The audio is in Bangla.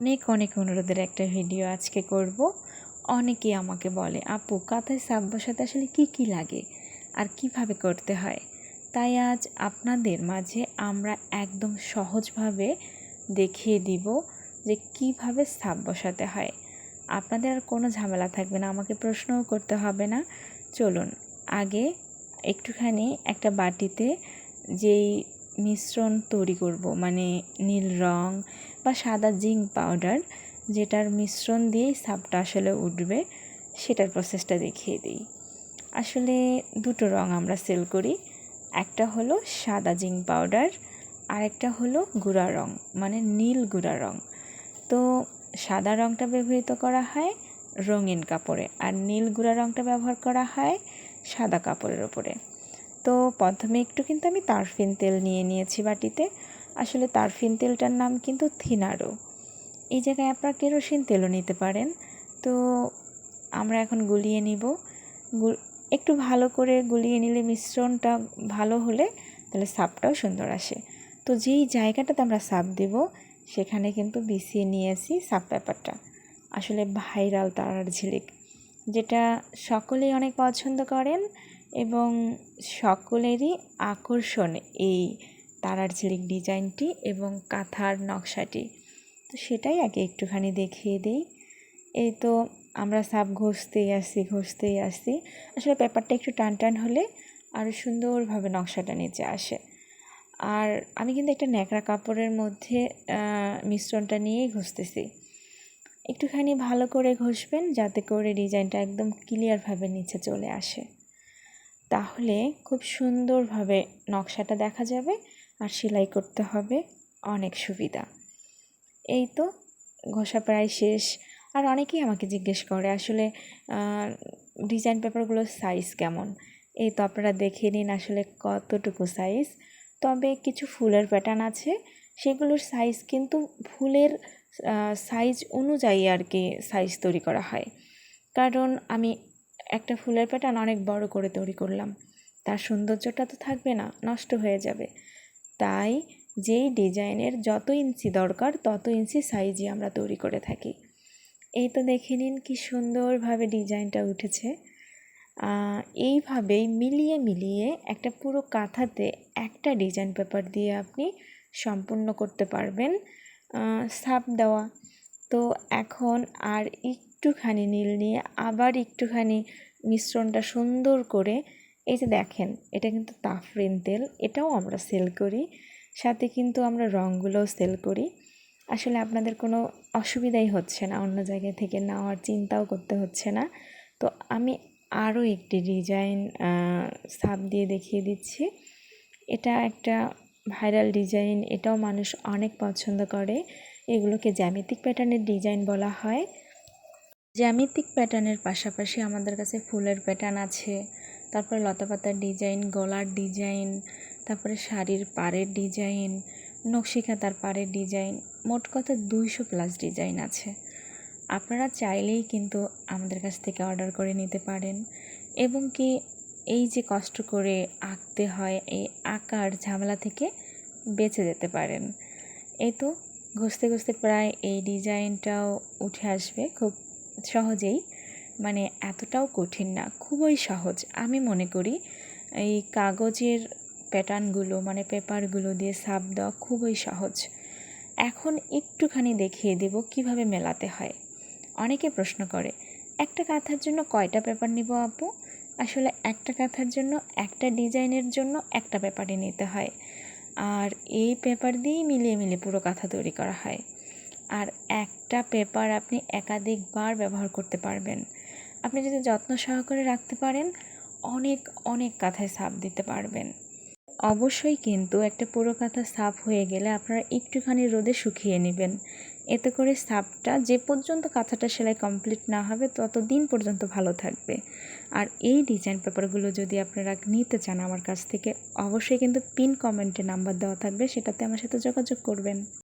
অনেক অনেক অনুরোধের একটা ভিডিও আজকে করব। অনেকেই আমাকে বলে, আপু, কাঁথায় সাপ বসাতে আসলে কি কি লাগে? আর কীভাবে করতে হয়? তাই আজ আপনাদের মাঝে আমরা একদম সহজভাবে দেখিয়ে দিব যে কীভাবে সাপ বসাতে হয়। আপনাদের আর কোনো ঝামেলা থাকবে না, আমাকে প্রশ্নও করতে হবে না। চলুন, আগে একটুখানি একটা বাটিতে যেই মিশ্রণ তৈরি করব মানে নীল রং বা সাদা জিঙ্ক পাউডার, যেটার মিশ্রণ দিয়েই সাপটা আসলে উঠবে, সেটার প্রসেসটা দেখিয়ে দিই। আসলে দুটো রং আমরা সেল করি, একটা হলো সাদা জিঙ্ক পাউডার আর একটা হলো গুঁড়া রং মানে নীল গুঁড়া রং। তো সাদা রংটা ব্যবহৃত করা হয় রঙিন কাপড়ে, আর নীল গুঁড়া রংটা ব্যবহার করা হয় সাদা কাপড়ের ওপরে তো প্রথমে একটু কিন্তু আমি তারফিন তেল নিয়ে নিয়েছি বাটিতে আসলে তারফিন তেলটার নাম কিন্তু থিনারো। এই জায়গায় আপনারা কেরোসিন তেলও নিতে পারেন। তো আমরা এখন গুলিয়ে নিব। একটু ভালো করে গুলিয়ে নিলে মিশ্রণটা ভালো হলে তাহলে সাপটাও সুন্দর আসে। তো যেই জায়গাটাতে আমরা সাপ দেব, সেখানে কিন্তু বিছিয়ে নিয়েছি সাপ পেপারটা আসলে ভাইরাল তারার ঝিলিক, যেটা সকলেই অনেক পছন্দ করেন এবং সকলেরই আকর্ষণ এই তারার ঝিলিক ডিজাইনটি এবং কাঁথার নকশাটি। তো সেটাই আগে একটুখানি দেখিয়ে দিই। এই তো আমরা সাপ ঘষতেই আসি ঘষতেই আসি। আসলে পেপারটা একটু টান টান হলে আরও সুন্দরভাবে নকশাটা নিচে আসে। আর আমি কিন্তু একটা ন্যাকড়া কাপড়ের মধ্যে মিশ্রণটা নিয়েই ঘষতেছি। একটুখানি ভালো করে ঘষবেন যাতে করে ডিজাইনটা একদম ক্লিয়ারভাবে নিচে চলে আসে। তাহলে খুব সুন্দরভাবে নকশাটা দেখা যাবে আর সেলাই করতে হবে। অনেক সুবিধা। এই তো ঘষা প্রায় শেষ। আর অনেকেই আমাকে জিজ্ঞেস করে, আসলে ডিজাইন পেপারগুলোর সাইজ কেমন? এই তো আপনারা দেখে নিন আসলে কতটুকু সাইজ তবে কিছু ফুলের প্যাটার্ন আছে। সেগুলোর সাইজ কিন্তু ফুলের সাইজ অনুযায়ী আর কি সাইজ তৈরি করা হয়। কারণ আমি একটা ফুলের প্যাটার্ন অনেক বড় করে তৈরি করলাম। তার সৌন্দর্যটা তো থাকবে না, নষ্ট হয়ে যাবে। তাই যেই ডিজাইনের যত ইঞ্চি দরকার, তত ইঞ্চি সাইজই আমরা তৈরি করে থাকি। এই তো দেখে নিন কি সুন্দরভাবে ডিজাইনটা উঠেছে। এইভাবেই মিলিয়ে মিলিয়ে একটা পুরো কাঁথাতে একটা ডিজাইন পেপার দিয়ে আপনি সম্পূর্ণ করতে পারবেন সাপ দেওয়া। তো এখন আর একটুখানি নীল নিয়ে আবার একটুখানি মিশ্রণটা সুন্দর করে এই যে দেখেন, এটা কিন্তু তাফরিন তেল, এটাও আমরা সেল করি। সাথে কিন্তু আমরা রঙগুলোও সেল করি। আসলে আপনাদের কোনো অসুবিধাই হচ্ছে না, অন্য জায়গা থেকে নেওয়ার চিন্তাও করতে হচ্ছে না। তো আমি আরও একটি ডিজাইন সাপ দিয়ে দেখিয়ে দিচ্ছি। এটা একটা ভাইরাল ডিজাইন এটাও মানুষ অনেক পছন্দ করে। এগুলোকে জ্যামিতিক প্যাটার্নের ডিজাইন বলা হয়। জ্যামিতিক প্যাটার্নের পাশাপাশি আমাদের কাছে ফুলের প্যাটার্ন আছে। তারপরে লতাপাতার ডিজাইন, গলার ডিজাইন, তারপরে শাড়ির পাড়ের ডিজাইন নকশিকাতার পাড়ের ডিজাইন, মোট কথা দুইশো প্লাস ডিজাইন আছে। আপনারা চাইলেই কিন্তু আমাদের কাছ থেকে অর্ডার করে নিতে পারেন। এবং কি এই যে কষ্ট করে আঁকতে হয়, এই আঁকার ঝামেলা থেকে বেঁচে যেতে পারেন। এই তো, ঘষতে ঘষতে প্রায় এই ডিজাইনটাও উঠে আসবে। খুব সহজেই মানে এতটাও কঠিন না, খুবই সহজ। আমি মনে করি এই কাগজের প্যাটার্নগুলো মানে পেপারগুলো দিয়ে সাপ দেওয়া খুবই সহজ। এখন একটুখানি দেখিয়ে দেব কীভাবে মেলাতে হয়। অনেকে প্রশ্ন করে, একটা কাঁথার জন্য কয়টা পেপার নিব আপু? আসলে একটা কাঁথার জন্য, একটা ডিজাইনের জন্য একটা পেপারে নিতে হয়। আর এই পেপার দিয়েই মিলিয়ে মিলিয়ে পুরো কাঁথা তৈরি করা হয়। আর একটা পেপার আপনি একাধিকবার ব্যবহার করতে পারবেন। আপনি যদি যত্ন সহকারে রাখতে পারেন, অনেক অনেক কাঁথায় সাপ দিতে পারবেন। অবশ্যই কিন্তু একটা পুরো কাঁথা সাফ হয়ে গেলে আপনারা একটুখানি রোদে শুকিয়ে নেবেন। এতে করে সাপটা যে পর্যন্ত কাঁথাটা সেলাই কমপ্লিট না হবে তত দিন পর্যন্ত ভালো থাকবে। আর এই ডিজাইন পেপারগুলো যদি আপনারা নিতে চান আমার কাছ থেকে, অবশ্যই কিন্তু পিন কমেন্টে নাম্বার দেওয়া থাকবে, সেটাতে আমার সাথে যোগাযোগ করবেন।